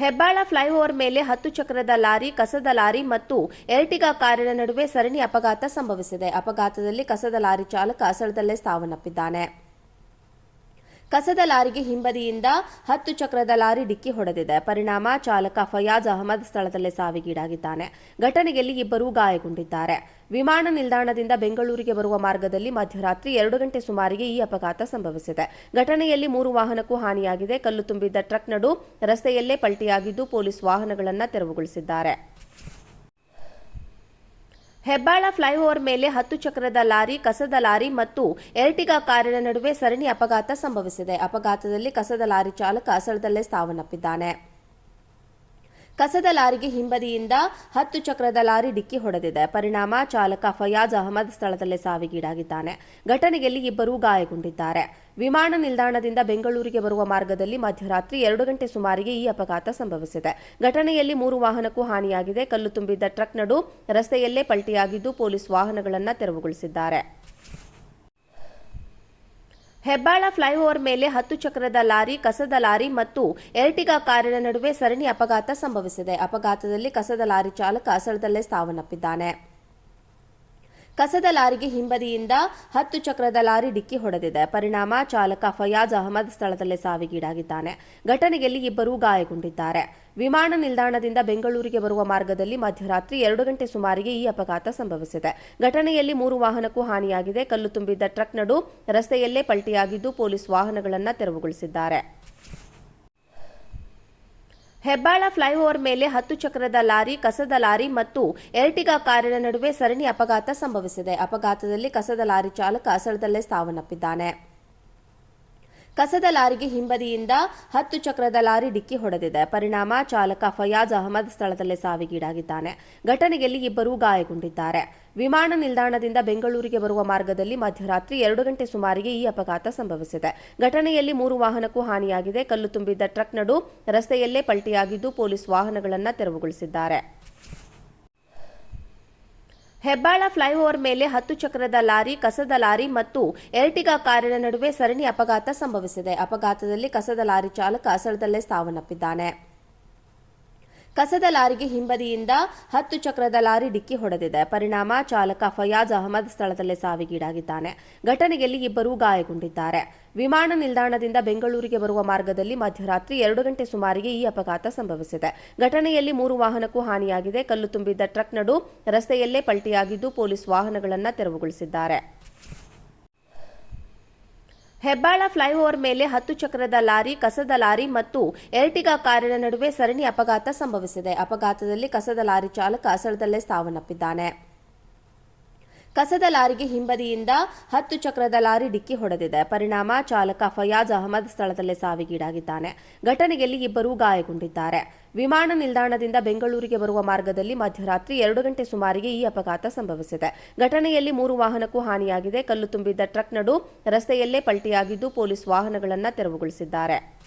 Hebbal flyover ಮೇಲೆ ಹತ್ತು ಚಕ್ರದ ಲಾರಿ, ಕಸದ ಲಾರಿ ಮತ್ತು ಎರ್ಟಿಗಾ ಕಾರಿನ ನಡುವೆ ಸರಣಿ ಅಪಘಾತ ಸಂಭವಿಸಿದೆ. ಅಪಘಾತದಲ್ಲಿ ಕಸದ ಲಾರಿ ಚಾಲಕ ಸ್ಥಳದಲ್ಲೇ ಸಾವನ್ನಪ್ಪಿದ್ದಾನೆ ಕಸದ ಲಾರಿಗೆ ಹಿಂಬದಿಯಿಂದ ಹತ್ತು ಚಕ್ರದ ಲಾರಿ ಡಿಕ್ಕಿ ಹೊಡೆದಿದೆ. ಪರಿಣಾಮ ಚಾಲಕ ಫಯಾಜ್ ಅಹಮದ್ ಸ್ಥಳದಲ್ಲೇ ಸಾವಿಗೀಡಾಗಿದ್ದಾನೆ. ಘಟನೆಯಲ್ಲಿ ಇಬ್ಬರು ಗಾಯಗೊಂಡಿದ್ದಾರೆ. ವಿಮಾನ ನಿಲ್ದಾಣದಿಂದ ಬೆಂಗಳೂರಿಗೆ ಬರುವ ಮಾರ್ಗದಲ್ಲಿ ಮಧ್ಯರಾತ್ರಿ ಎರಡು ಗಂಟೆ ಸುಮಾರಿಗೆ ಈ ಅಪಘಾತ ಸಂಭವಿಸಿದೆ. ಘಟನೆಯಲ್ಲಿ ಮೂರು ವಾಹನಕ್ಕೂ ಹಾನಿಯಾಗಿದೆ. ಕಲ್ಲು ತುಂಬಿದ್ದ ಟ್ರಕ್ ನಡು ರಸ್ತೆಯಲ್ಲೇ ಪಲ್ಟಿಯಾಗಿದ್ದು ಪೊಲೀಸ್ ವಾಹನಗಳನ್ನು ತೆರವುಗೊಳಿಸಿದ್ದಾರೆ. ಹೆಬ್ಬಾಳ ಫ್ಲೈಓವರ್ ಮೇಲೆ ಹತ್ತು ಚಕ್ರದ ಲಾರಿ, ಕಸದ ಲಾರಿ ಮತ್ತು ಎರ್ಟಿಗಾ ಕಾರಿನ ನಡುವೆ ಸರಣಿ ಅಪಘಾತ ಸಂಭವಿಸಿದೆ. ಅಪಘಾತದಲ್ಲಿ ಕಸದ ಲಾರಿ ಚಾಲಕ ಸ್ಥಳದಲ್ಲೇ ಸಾವನ್ನಪ್ಪಿದ್ದಾನೆ ಕಸದ ಲಾರಿಗೆ ಹಿಂಬದಿಯಿಂದ ಹತ್ತು ಚಕ್ರದ ಲಾರಿ ಡಿಕ್ಕಿ ಹೊಡೆದಿದೆ. ಪರಿಣಾಮ ಚಾಲಕ ಫಯಾಜ್ ಅಹಮದ್ ಸ್ಥಳದಲ್ಲೇ ಸಾವಿಗೀಡಾಗಿದ್ದಾನೆ. ಘಟನೆಯಲ್ಲಿ ಇಬ್ಬರು ಗಾಯಗೊಂಡಿದ್ದಾರೆ. ವಿಮಾನ ನಿಲ್ದಾಣದಿಂದ ಬೆಂಗಳೂರಿಗೆ ಬರುವ ಮಾರ್ಗದಲ್ಲಿ ಮಧ್ಯರಾತ್ರಿ ಎರಡು ಗಂಟೆ ಸುಮಾರಿಗೆ ಈ ಅಪಘಾತ ಸಂಭವಿಸಿದೆ. ಘಟನೆಯಲ್ಲಿ ಮೂರು ವಾಹನಕ್ಕೂ ಹಾನಿಯಾಗಿದೆ. ಕಲ್ಲು ತುಂಬಿದ್ದ ಟ್ರಕ್ ನಡು ರಸ್ತೆಯಲ್ಲೇ ಪಲ್ಟಿಯಾಗಿದ್ದು ಪೊಲೀಸ್ ವಾಹನಗಳನ್ನು ತೆರವುಗೊಳಿಸಿದ್ದಾರೆ. ಹೆಬ್ಬಾಳ ಫ್ಲೈಓವರ್ ಮೇಲೆ ಹತ್ತು ಚಕ್ರದ ಲಾರಿ, ಕಸದ ಲಾರಿ ಮತ್ತು ಎರ್ಟಿಗಾ ಕಾರಿನ ನಡುವೆ ಸರಣಿ ಅಪಘಾತ ಸಂಭವಿಸಿದೆ. ಅಪಘಾತದಲ್ಲಿ ಕಸದ ಲಾರಿ ಚಾಲಕ ಸ್ಥಳದಲ್ಲೇ ಸಾವನ್ನಪ್ಪಿದ್ದಾನೆ ಕಸದ ಲಾರಿಗೆ ಹಿಂಬದಿಯಿಂದ ಹತ್ತು ಚಕ್ರದ ಲಾರಿ ಡಿಕ್ಕಿ ಹೊಡೆದಿದೆ. ಪರಿಣಾಮ ಚಾಲಕ ಫಯಾಜ್ ಅಹಮದ್ ಸ್ಥಳದಲ್ಲೇ ಸಾವಿಗೀಡಾಗಿದ್ದಾನೆ. ಘಟನೆಯಲ್ಲಿ ಇಬ್ಬರು ಗಾಯಗೊಂಡಿದ್ದಾರೆ. ವಿಮಾನ ನಿಲ್ದಾಣದಿಂದ ಬೆಂಗಳೂರಿಗೆ ಬರುವ ಮಾರ್ಗದಲ್ಲಿ ಮಧ್ಯರಾತ್ರಿ ಎರಡು ಗಂಟೆ ಸುಮಾರಿಗೆ ಈ ಅಪಘಾತ ಸಂಭವಿಸಿದೆ. ಘಟನೆಯಲ್ಲಿ ಮೂರು ವಾಹನಕ್ಕೂ ಹಾನಿಯಾಗಿದೆ. ಕಲ್ಲು ತುಂಬಿದ್ದ ಟ್ರಕ್ ನಡು ರಸ್ತೆಯಲ್ಲೇ ಪಲ್ಟಿಯಾಗಿದ್ದು ಪೊಲೀಸ್ ವಾಹನಗಳನ್ನು ತೆರವುಗೊಳಿಸಿದ್ದಾರೆ. ಹೆಬ್ಬಾಳ ಫ್ಲೈಓವರ್ ಮೇಲೆ ಹತ್ತು ಚಕ್ರದ ಲಾರಿ, ಕಸದ ಲಾರಿ ಮತ್ತು ಎರ್ಟಿಗಾ ಕಾರಿನ ನಡುವೆ ಸರಣಿ ಅಪಘಾತ ಸಂಭವಿಸಿದೆ. ಅಪಘಾತದಲ್ಲಿ ಕಸದ ಲಾರಿ ಚಾಲಕ ಸ್ಥಳದಲ್ಲೇ ಸಾವನ್ನಪ್ಪಿದ್ದಾನೆ ಕಸದ ಲಾರಿಗೆ ಹಿಂಬದಿಯಿಂದ ಹತ್ತು ಚಕ್ರದ ಲಾರಿ ಡಿಕ್ಕಿ ಹೊಡೆದಿದೆ. ಪರಿಣಾಮ ಚಾಲಕ ಫಯಾಜ್ ಅಹಮದ್ ಸ್ಥಳದಲ್ಲೇ ಸಾವಿಗೀಡಾಗಿದ್ದಾನೆ. ಘಟನೆಯಲ್ಲಿ ಇಬ್ಬರು ಗಾಯಗೊಂಡಿದ್ದಾರೆ. ವಿಮಾನ ನಿಲ್ದಾಣದಿಂದ ಬೆಂಗಳೂರಿಗೆ ಬರುವ ಮಾರ್ಗದಲ್ಲಿ ಮಧ್ಯರಾತ್ರಿ ಎರಡು ಗಂಟೆ ಸುಮಾರಿಗೆ ಈ ಅಪಘಾತ ಸಂಭವಿಸಿದೆ. ಘಟನೆಯಲ್ಲಿ ಮೂರು ವಾಹನಕ್ಕೂ ಹಾನಿಯಾಗಿದೆ. ಕಲ್ಲು ತುಂಬಿದ್ದ ಟ್ರಕ್ ನಡು ರಸ್ತೆಯಲ್ಲೇ ಪಲ್ಟಿಯಾಗಿದ್ದು ಪೊಲೀಸ್ ವಾಹನಗಳನ್ನು ತೆರವುಗೊಳಿಸಿದ್ದಾರೆ. ಹೆಬ್ಬಾಳ ಫ್ಲೈಓವರ್ ಮೇಲೆ ಹತ್ತು ಚಕ್ರದ ಲಾರಿ, ಕಸದ ಲಾರಿ ಮತ್ತು ಎರ್ಟಿಗಾ ಕಾರಿನ ನಡುವೆ ಸರಣಿ ಅಪಘಾತ ಸಂಭವಿಸಿದೆ. ಅಪಘಾತದಲ್ಲಿ ಕಸದ ಲಾರಿ ಚಾಲಕ ಸ್ಥಳದಲ್ಲೇ ಸಾವನ್ನಪ್ಪಿದ್ದಾನೆ ಕಸದ ಲಾರಿಗೆ ಹಿಂಬದಿಯಿಂದ ಹತ್ತು ಚಕ್ರದ ಲಾರಿ ಡಿಕ್ಕಿ ಹೊಡೆದಿದೆ. ಪರಿಣಾಮ ಚಾಲಕ ಫಯಾಜ್ ಅಹಮದ್ ಸ್ಥಳದಲ್ಲೇ ಸಾವಿಗೀಡಾಗಿದ್ದಾನೆ. ಘಟನೆಯಲ್ಲಿ ಇಬ್ಬರು ಗಾಯಗೊಂಡಿದ್ದಾರೆ. ವಿಮಾನ ನಿಲ್ದಾಣದಿಂದ ಬೆಂಗಳೂರಿಗೆ ಬರುವ ಮಾರ್ಗದಲ್ಲಿ ಮಧ್ಯರಾತ್ರಿ ಎರಡು ಗಂಟೆ ಸುಮಾರಿಗೆ ಈ ಅಪಘಾತ ಸಂಭವಿಸಿದೆ. ಘಟನೆಯಲ್ಲಿ ಮೂರು ವಾಹನಕ್ಕೂ ಹಾನಿಯಾಗಿದೆ. ಕಲ್ಲು ತುಂಬಿದ್ದ ಟ್ರಕ್ ನಡು ರಸ್ತೆಯಲ್ಲೇ ಪಲ್ಟಿಯಾಗಿದ್ದು ಪೊಲೀಸ್ ವಾಹನಗಳನ್ನು ತೆರವುಗೊಳಿಸಿದ್ದಾರೆ. ಹೆಬ್ಬಾಳ ಫ್ಲೈಓವರ್ ಮೇಲೆ ಹತ್ತು ಚಕ್ರದ ಲಾರಿ, ಕಸದ ಲಾರಿ ಮತ್ತು ಎರ್ಟಿಗಾ ಕಾರಿನ ನಡುವೆ ಸರಣಿ ಅಪಘಾತ ಸಂಭವಿಸಿದೆ. ಅಪಘಾತದಲ್ಲಿ ಕಸದ ಲಾರಿ ಚಾಲಕ ಸ್ಥಳದಲ್ಲೇ ಸಾವನ್ನಪ್ಪಿದ್ದಾನೆ. ಕಸದ ಲಾರಿಗೆ ಹಿಂಬದಿಯಿಂದ ಹತ್ತು ಚಕ್ರದ ಲಾರಿ ಡಿಕ್ಕಿ ಹೊಡೆದಿದೆ. ಪರಿಣಾಮ ಚಾಲಕ ಫಯಾಜ್ ಅಹಮದ್ ಸ್ಥಳದಲ್ಲೇ ಸಾವಿಗೀಡಾಗಿದ್ದಾನೆ. ಘಟನೆಯಲ್ಲಿ ಇಬ್ಬರು ಗಾಯಗೊಂಡಿದ್ದಾರೆ. ವಿಮಾನ ನಿಲ್ದಾಣದಿಂದ ಬೆಂಗಳೂರಿಗೆ ಬರುವ ಮಾರ್ಗದಲ್ಲಿ ಮಧ್ಯರಾತ್ರಿ ಎರಡು ಗಂಟೆ ಸುಮಾರಿಗೆ ಈ ಅಪಘಾತ ಸಂಭವಿಸಿದೆ. ಘಟನೆಯಲ್ಲಿ ಮೂರು ವಾಹನಕ್ಕೂ ಹಾನಿಯಾಗಿದೆ. ಕಲ್ಲು ತುಂಬಿದ್ದ ಟ್ರಕ್ ನಡು ರಸ್ತೆಯಲ್ಲೇ ಪಲ್ಟಿಯಾಗಿದ್ದು ಪೊಲೀಸ್ ವಾಹನಗಳನ್ನು ತೆರವುಗೊಳಿಸಿದ್ದಾರೆ.